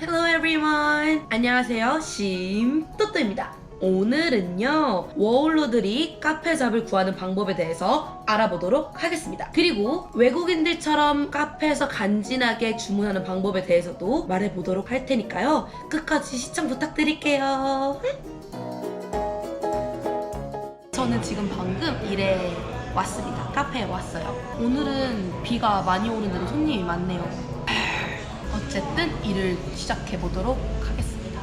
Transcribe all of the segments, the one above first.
Hello everyone! 안녕하세요. 심또또입니다. 오늘은요, 워홀러들이 카페 잡을 구하는 방법에 대해서 알아보도록 하겠습니다. 그리고 외국인들처럼 카페에서 간지나게 주문하는 방법에 대해서도 말해보도록 할 테니까요. 끝까지 시청 부탁드릴게요. 저는 지금 방금 일에 왔습니다. 카페에 왔어요. 오늘은 비가 많이 오는데도 손님이 많네요. 어쨌든 일을 시작해 보도록 하겠습니다.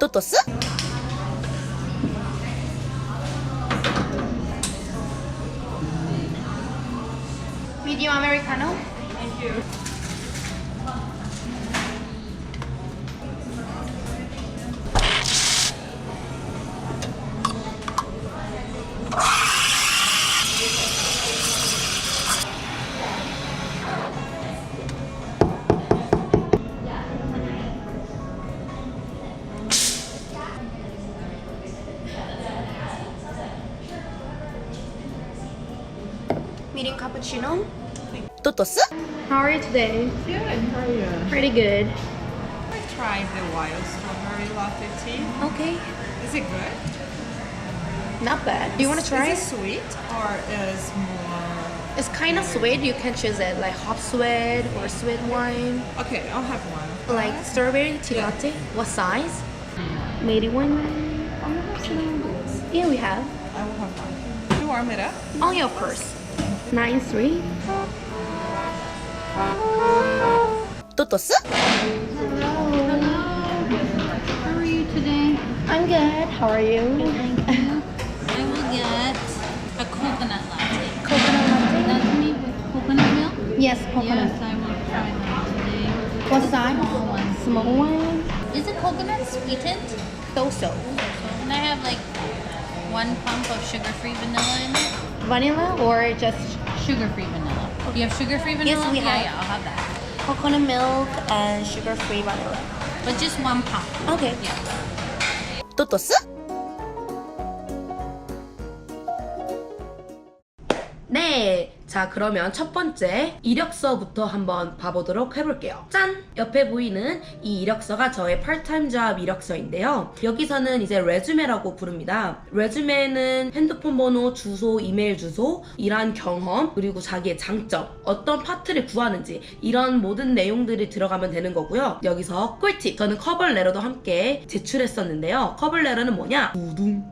또또스? Medium Americano. Medium How are you today? Good, how are you? Pretty good. I tried the wild strawberry latte tea. Okay. Is it good? Not bad. Do you want to try is it? sweet or is more... It's kind of sweet. You can choose it like hop sweet or sweet wine. Okay, I'll have one. Like strawberry tea yeah. latte. What size? 81. Yeah, we have. I will have one. Do you warm it up? Oh yeah, of course. Nine three. Tutus? Hello. How are you today? I'm good. How are you? Good, thank you. I will get a coconut latte. Coconut latte? That's me with coconut milk? Yes, coconut. Yes, I will try that today. What size? Small one. Small one. Is it coconut sweetened? So so. And I have like one pump of sugar-free vanilla in it. Vanilla or just sugar-free vanilla? You have sugar-free vanilla? Yes, we yeah, have. Yeah, I'll have that. Coconut milk and sugar-free vanilla. But just one pump. Okay. Yeah. 자, 그러면 첫 번째 이력서부터 한번 봐보도록 해볼게요. 짠! 옆에 보이는 이 이력서가 저의 파트타임 잡 이력서인데요. 여기서는 이제 레주메라고 부릅니다. 레주메는 핸드폰 번호, 주소, 이메일 주소, 일한 경험, 그리고 자기의 장점, 어떤 파트를 구하는지 이런 모든 내용들이 들어가면 되는 거고요. 여기서 꿀팁! 저는 커버레터도 함께 제출했었는데요. 커버레터는 뭐냐?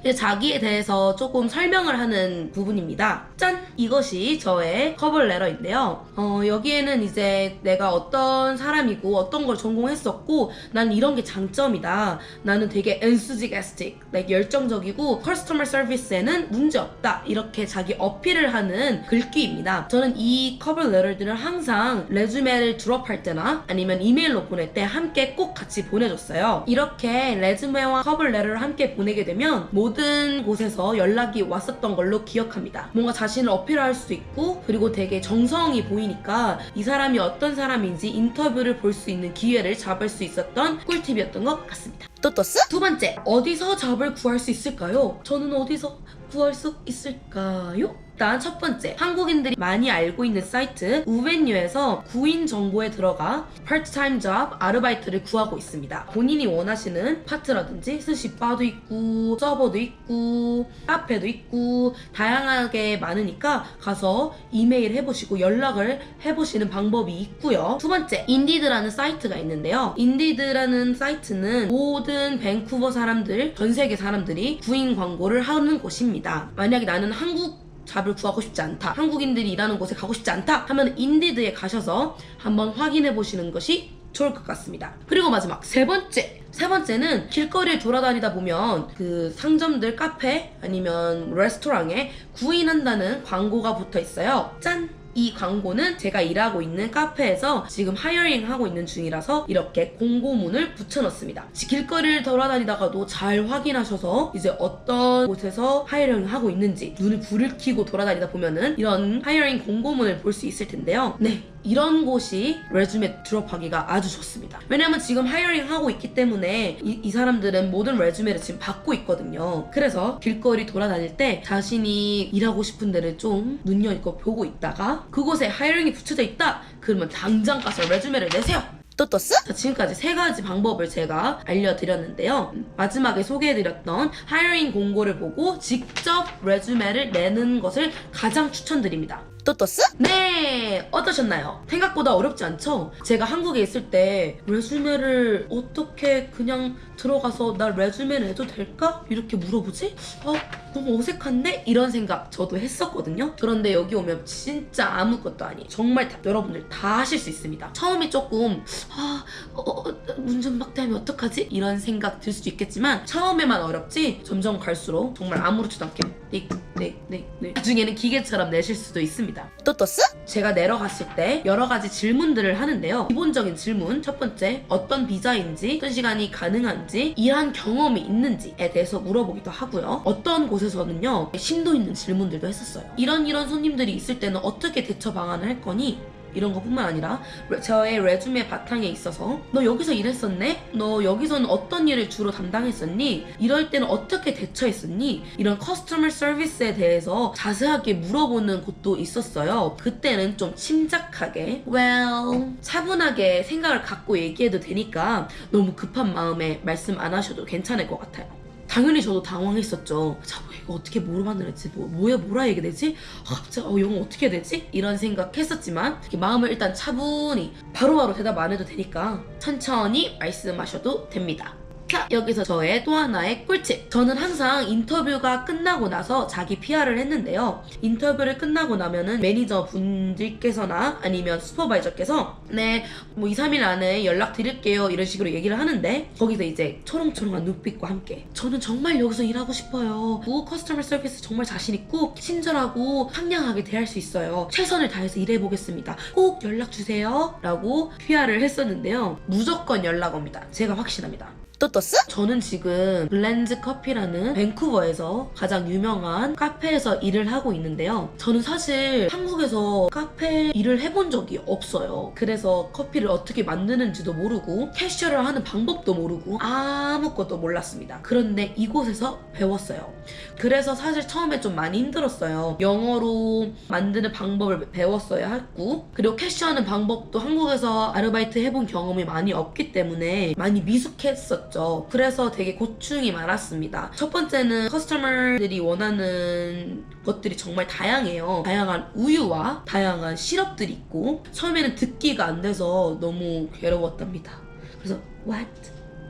이제 자기에 대해서 조금 설명을 하는 부분입니다. 짠! 이것이 저의 커버레터인데요. 어, 여기에는 이제 내가 어떤 사람이고 어떤 걸 전공했었고 난 이런 게 장점이다. 나는 되게 enthusiastic, like 열정적이고 커스터머 서비스에는 문제 없다. 이렇게 자기 어필을 하는 글귀입니다. 저는 이 커버레터들을 항상 레주메를 드롭할 때나 아니면 이메일로 보낼 때 함께 꼭 같이 보내줬어요. 이렇게 레주메와 커버레터를 함께 보내게 되면 모든 곳에서 연락이 왔었던 걸로 기억합니다. 뭔가 자신을 어필할 수 있고 그리고 되게 정성이 보이니까 이 사람이 어떤 사람인지 인터뷰를 볼 수 있는 기회를 잡을 수 있었던 꿀팁이었던 것 같습니다. 또또스? 두 번째, 어디서 잡을 구할 수 있을까요? 저는 어디서 구할 수 있을까요? 일단 첫 번째, 한국인들이 많이 알고 있는 사이트 우벤유에서 구인 정보에 들어가 파트타임 잡 아르바이트를 구하고 있습니다. 본인이 원하시는 파트라든지 스시바도 있고 서버도 있고 카페도 있고 다양하게 많으니까 가서 이메일 해보시고 연락을 해보시는 방법이 있고요. 두 번째, 인디드라는 사이트가 있는데요. 인디드라는 사이트는 모든 밴쿠버 사람들, 전 세계 사람들이 구인 광고를 하는 곳입니다. 만약에 나는 한국 잡을 구하고 싶지 않다. 한국인들이 일하는 곳에 가고 싶지 않다. 하면 인디드에 가셔서 한번 확인해 보시는 것이 좋을 것 같습니다. 그리고 마지막 세 번째. 세 번째는 길거리를 돌아다니다 보면 그 상점들 카페 아니면 레스토랑에 구인한다는 광고가 붙어 있어요. 짠! 이 광고는 제가 일하고 있는 카페에서 지금 하이어링 하고 있는 중이라서 이렇게 공고문을 붙여놓습니다. 길거리를 돌아다니다가도 잘 확인하셔서 이제 어떤 곳에서 하이어링 하고 있는지 눈을 불을 켜고 돌아다니다 보면은 이런 하이어링 공고문을 볼 수 있을 텐데요. 네. 이런 곳이 레주메 드롭하기가 아주 좋습니다. 왜냐면 지금 하이어링 하고 있기 때문에 이, 이 사람들은 모든 레주메를 지금 받고 있거든요. 그래서 길거리 돌아다닐 때 자신이 일하고 싶은 데를 좀 눈여겨 보고 보고 있다가 그곳에 하이어링이 붙여져 있다. 그러면 당장 가서 레주메를 내세요. 또또스? 자, 지금까지 세 가지 방법을 제가 알려드렸는데요. 마지막에 소개해드렸던 하이어링 공고를 보고 직접 레주메를 내는 것을 가장 추천드립니다. 또또스? 네! 어떠셨나요? 생각보다 어렵지 않죠? 제가 한국에 있을 때 레주메를 어떻게 그냥 들어가서 나 레주메 내도 될까? 이렇게 물어보지? 어, 너무 어색한데? 이런 생각 저도 했었거든요. 그런데 여기 오면 진짜 아무것도 아니. 정말 다, 여러분들 다 하실 수 있습니다. 처음에 조금 아, 어, 어, 문전 박대하면 어떡하지? 이런 생각 들 수도 있겠지만 처음에만 어렵지 점점 갈수록 정말 아무렇지도 않게 네, 네, 네, 네. 나중에는 기계처럼 내실 수도 있습니다. 또또스? 제가 내려갔을 때 여러 가지 질문들을 하는데요. 기본적인 질문 첫 번째 어떤 비자인지 어떤 시간이 가능한지 일한 경험이 있는지에 대해서 물어보기도 하고요. 어떤 곳에서는요 심도 있는 질문들도 했었어요. 이런 이런 손님들이 있을 때는 어떻게 대처 방안을 할 거니? 이런 것뿐만 아니라 레- 저의 레주메 바탕에 있어서 너 여기서 일했었네? 너 여기서는 어떤 일을 주로 담당했었니? 이럴 때는 어떻게 대처했었니? 이런 커스터머 서비스에 대해서 자세하게 물어보는 곳도 있었어요. 그때는 좀 침착하게 well 차분하게 생각을 갖고 얘기해도 되니까 너무 급한 마음에 말씀 안 하셔도 괜찮을 것 같아요. 당연히 저도 당황했었죠. 자, 뭐 이거 어떻게 뭐로 만들었지? 뭐, 뭐야, 뭐라 얘기 되지? 아, 갑자기, 어, 영어 어떻게 되지? 이런 생각했었지만, 마음을 일단 차분히, 바로바로 대답 안 해도 되니까, 천천히 말씀하셔도 됩니다. 자, 여기서 저의 또 하나의 꿀팁. 저는 항상 인터뷰가 끝나고 나서 자기 PR을 했는데요. 인터뷰를 끝나고 나면은 매니저 분들께서나 아니면 슈퍼바이저께서 네, 뭐 2, 3일 안에 연락 드릴게요. 이런 식으로 얘기를 하는데 거기서 이제 초롱초롱한 눈빛과 함께 저는 정말 여기서 일하고 싶어요. 그 커스터머 서비스 정말 자신 있고 친절하고 상냥하게 대할 수 있어요. 최선을 다해서 일해보겠습니다. 꼭 연락 주세요. 라고 PR을 했었는데요. 무조건 연락 옵니다. 제가 확신합니다. 또또스? 저는 지금 블렌즈 커피라는 밴쿠버에서 가장 유명한 카페에서 일을 하고 있는데요. 저는 사실 한국에서 카페 일을 해본 적이 없어요. 그래서 커피를 어떻게 만드는지도 모르고 캐셔를 하는 방법도 모르고 아무것도 몰랐습니다. 그런데 이곳에서 배웠어요. 그래서 사실 처음에 좀 많이 힘들었어요. 영어로 만드는 방법을 배웠어야 했고 그리고 캐셔하는 방법도 한국에서 아르바이트 해본 경험이 많이 없기 때문에 많이 미숙했었죠. 그래서 되게 고충이 많았습니다. 첫 번째는 커스터머들이 원하는 것들이 정말 다양해요. 다양한 우유와 다양한 시럽들이 있고 처음에는 듣기가 안 돼서 너무 괴로웠답니다. 그래서 what?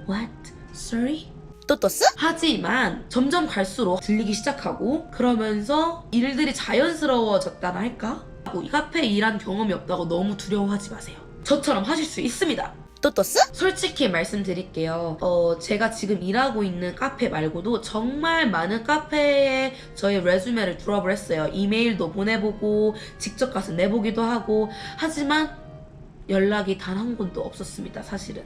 what? sorry? 또또스? 하지만 점점 갈수록 들리기 시작하고 그러면서 일들이 자연스러워졌다나 할까? 이 카페에 일한 경험이 없다고 너무 두려워하지 마세요. 저처럼 하실 수 있습니다. 또또스? 솔직히 말씀드릴게요. 어, 제가 지금 일하고 있는 카페 말고도 정말 많은 카페에 저의 레주메를 드롭을 했어요. 이메일도 보내보고, 직접 가서 내보기도 하고, 하지만 연락이 단 한 건도 없었습니다, 사실은.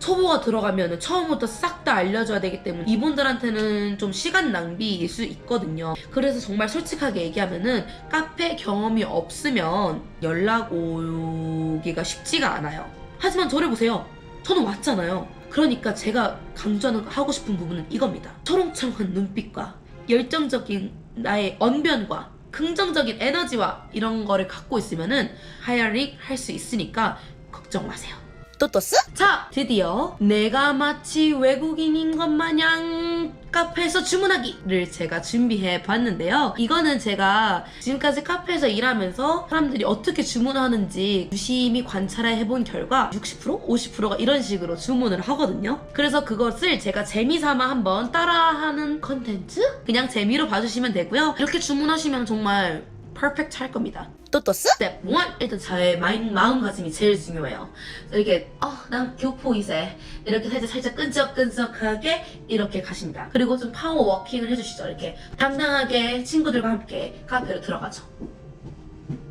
초보가 들어가면 처음부터 싹 다 알려줘야 되기 때문에 이분들한테는 좀 시간 낭비일 수 있거든요. 그래서 정말 솔직하게 얘기하면은 카페 경험이 없으면 연락 오기가 쉽지가 않아요. 하지만 저를 보세요. 저는 왔잖아요. 그러니까 제가 강조하는 하고 싶은 부분은 이겁니다. 초롱초롱한 눈빛과 열정적인 나의 언변과 긍정적인 에너지와 이런 거를 갖고 있으면은 하이어링 할 수 있으니까 걱정 마세요. 또또스? 자, 드디어 내가 마치 외국인인 것 마냥 카페에서 주문하기를 제가 준비해 봤는데요. 이거는 제가 지금까지 카페에서 일하면서 사람들이 어떻게 주문하는지 유심히 관찰해 해본 결과 60%? 50%가 이런 식으로 주문을 하거든요. 그래서 그것을 제가 재미삼아 한번 따라하는 컨텐츠? 그냥 재미로 봐주시면 되고요. 이렇게 주문하시면 정말 퍼펙트 할 겁니다. 또또스? 스텝 1 일단 저의 마인, 마음가짐이 제일 중요해요. 이렇게 어난 교포이세 이렇게 살짝 살짝 끈적끈적하게 이렇게 가십니다. 그리고 좀 파워 워킹을 해주시죠. 이렇게 당당하게 친구들과 함께 카페로 들어가죠.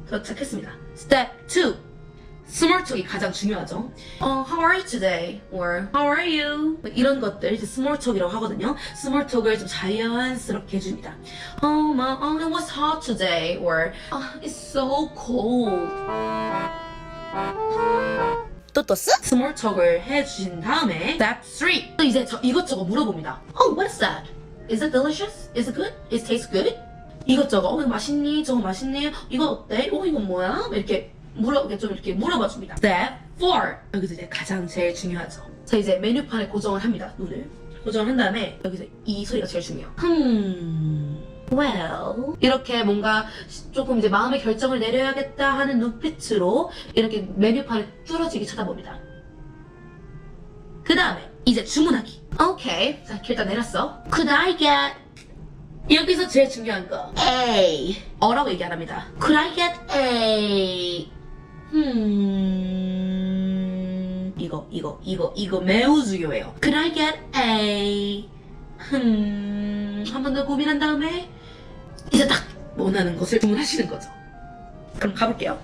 도착했습니다. 스텝 2 스몰 톡이 가장 중요하죠. 어, how are you today? or how are you? 뭐 이런 것들 이제 스몰 톡이라고 하거든요. 스몰 톡을 좀 자연스럽게 해줍니다. Oh, my, oh, it was hot today. or oh, it's so cold. 또또 쓰? 스몰 톡을 해주신 다음에 step 3 또 이제 저 이것저것 물어봅니다 Oh, what is that? Is it delicious? Is it good? It tastes good? 이것저것 어 이거 맛있니? 저거 맛있니? 이거 어때? 어 이건 뭐야? 이렇게 물어 이렇게 좀 이렇게 물어봐 줍니다 step 4 여기서 이제 가장 제일 중요하죠 자 이제 메뉴판에 고정을 합니다 눈을 고정을 한 다음에 여기서 이 소리가 제일 중요해요 음 well 이렇게 뭔가 조금 이제 마음의 결정을 내려야겠다 하는 눈빛으로 이렇게 메뉴판을 뚫어지게 쳐다봅니다. 그 다음에 이제 주문하기. 오케이. 자, 일단 내렸어. Could I get 여기서 제일 중요한 거 A 어라고 얘기 안 합니다. Could I get A 음 이거 이거 이거 이거 매우 중요해요. Could I get A 흠한 번 더 고민한 다음에 이제 딱 원하는 것을 주문하시는 거죠. 그럼 가볼게요.